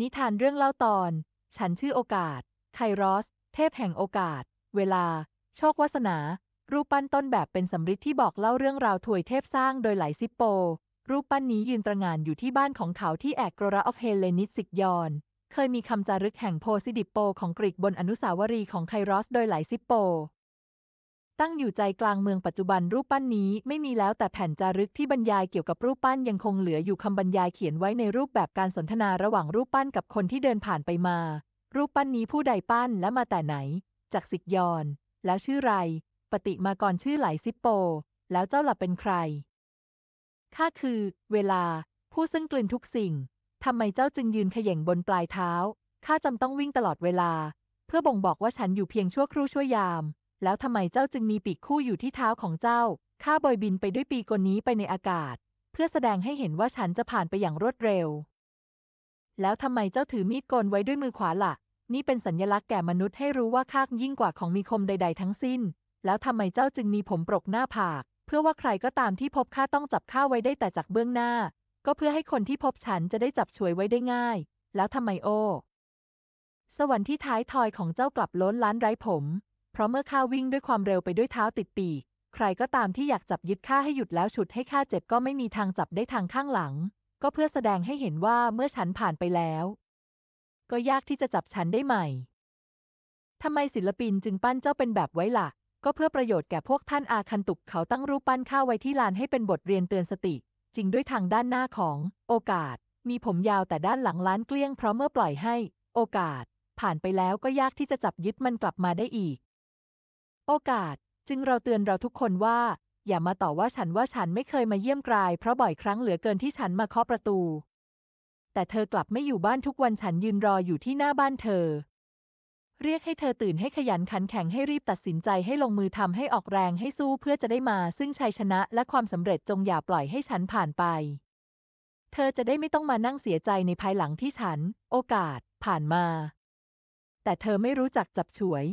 นิทานเรื่องเล่าตอน ฉันชื่อโอกาส ไครอส เทพแห่งโอกาส เวลา โชควาสนา รูปปั้นต้นแบบเป็นสำริดที่บอกเล่าเรื่องราวถวยเทพสร้างโดยไหลซิปโป รูปปั้นนี้ยืนตระงานอยู่ที่บ้านของเขาที่แอกโกราออฟเฮเลนิสสิกยอน เคยมีคำจารึกแห่งโพซิดิปโปของกรีกบนอนุสาวรีย์ของไครอสโดยไหลซิปโป ตั้งอยู่ใจกลางเมืองปัจจุบันรูปปั้นนี้ไม่มีแล้วแต่แผ่นจารึกที่บรรยายเกี่ยวกับรูปปั้นยังคงเหลืออยู่คำบรรยายเขียนไว้ในรูปแบบการสนทนาระหว่างรูปปั้นกับคนที่เดินผ่านไปมา รูปปั้นนี้ผู้ใดปั้นและมาแต่ไหน จากสิกยอน แล้วชื่อไร ปฏิมากรชื่อไหลซิปโป แล้วเจ้าหลับเป็นใครข้าคือ เวลา ผู้ซึ่งกลืนทุกสิ่งทำไมเจ้าจึงยืนขย่งบนปลายเท้าข้าจำต้องวิ่งตลอดเวลา เพื่อบ่งบอกว่าฉันอยู่เพียงชั่วครู่ชั่วยาม แล้วทำไมเจ้าจึงมีปีกคู่อยู่ที่เท้าของเจ้า ข้าบอยบินไปด้วยปีกลนี้ไปในอากาศ เพื่อแสดงให้เห็นว่าฉันจะผ่านไปอย่างรวดเร็ว แล้วทำไมเจ้าถือมีดกลไว้ด้วยมือขวาละ่ะ นี่เป็นสัญลักษณ์แก่มนุษย์ให้รู้ว่าข้ายิ่งกว่าของมีคมใด ๆ ทั้งสิ้น แล้วทำไมเจ้าจึงมีผมปรกหน้าผาก เพื่อว่าใครก็ตามที่พบข้าต้องจับข้าไว้ได้แต่จากเบื้องหน้า ก็เพื่อให้คนที่พบฉันจะได้จับฉวยไว้ได้ง่าย แล้วทำไมโอ้สวรรค์ที่ท้ายทอยของเจ้ากลับล้นล้านไร้ผม เพราะเมื่อข้าวิ่งด้วยความเร็วไปด้วยเท้าติดปีก ใครก็ตามที่อยากจับยึดข้าให้หยุดแล้วฉุดให้ข้าเจ็บก็ไม่มีทางจับได้ทางข้างหลัง ก็เพื่อแสดงให้เห็นว่าเมื่อฉันผ่านไปแล้ว ก็ยากที่จะจับฉันได้ใหม่ทำไมศิลปินจึงปั้นเจ้าเป็นแบบไว้ล่ะ ก็เพื่อประโยชน์แก่พวกท่านอาคันตุกเขาตั้งรูปปั้นข้าไว้ที่ลานให้เป็นบทเรียนเตือนสติ จริงด้วยทางด้านหน้าของโอกาส มีผมยาวแต่ด้านหลังล้านเกลี้ยงเพราะเมื่อปล่อยให้ โอกาส ผ่านไปแล้วก็ยากที่จะจับยึดมันกลับมาได้อีก โอกาส จึงเราเตือนเราทุกคนว่า อย่ามาต่อว่าฉันว่าฉันไม่เคยมาเยี่ยมกราย เพราะบ่อยครั้งเหลือเกินที่ฉันมาเคาะประตู แต่เธอกลับไม่อยู่บ้านทุกวันฉันยืนรออยู่ที่หน้าบ้านเธอ เรียกให้เธอตื่นให้ขยันขันแข็งให้รีบตัดสินใจให้ลงมือทำให้ออกแรงให้สู้เพื่อจะได้มา ซึ่งชัยชนะและความสำเร็จจงอย่าปล่อยให้ฉันผ่านไป เธอจะได้ไม่ต้องมานั่งเสียใจในภายหลังที่ฉัน โอกาส ผ่านมา แต่เธอไม่รู้จักจับฉวย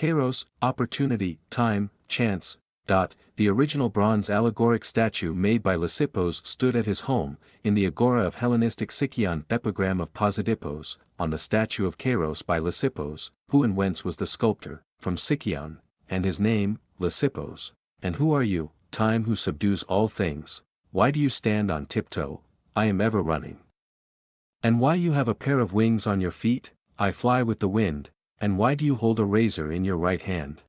Kairos, opportunity, time, chance. Dot, the original bronze allegoric statue made by Lysippos stood at his home, in the agora of Hellenistic Sicyon epigram of Posidippos, on the statue of Kairos by Lysippos, who and whence was the sculptor, from Sicyon, and his name, Lysippos. And who are you, time who subdues all things? Why do you stand on tiptoe? I am ever running. And why you have a pair of wings on your feet? I fly with the wind, and why do you hold a razor in your right hand?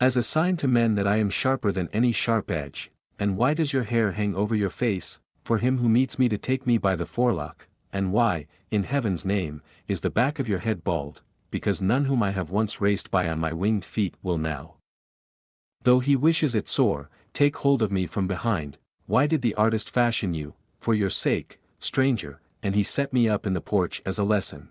As a sign to men that I am sharper than any sharp edge, and why does your hair hang over your face, for him who meets me to take me by the forelock, and why, in heaven's name, is the back of your head bald, because none whom I have once raced by on my winged feet will now. Though he wishes it sore, take hold of me from behind, why did the artist fashion you, for your sake, stranger, and he set me up in the porch as a lesson.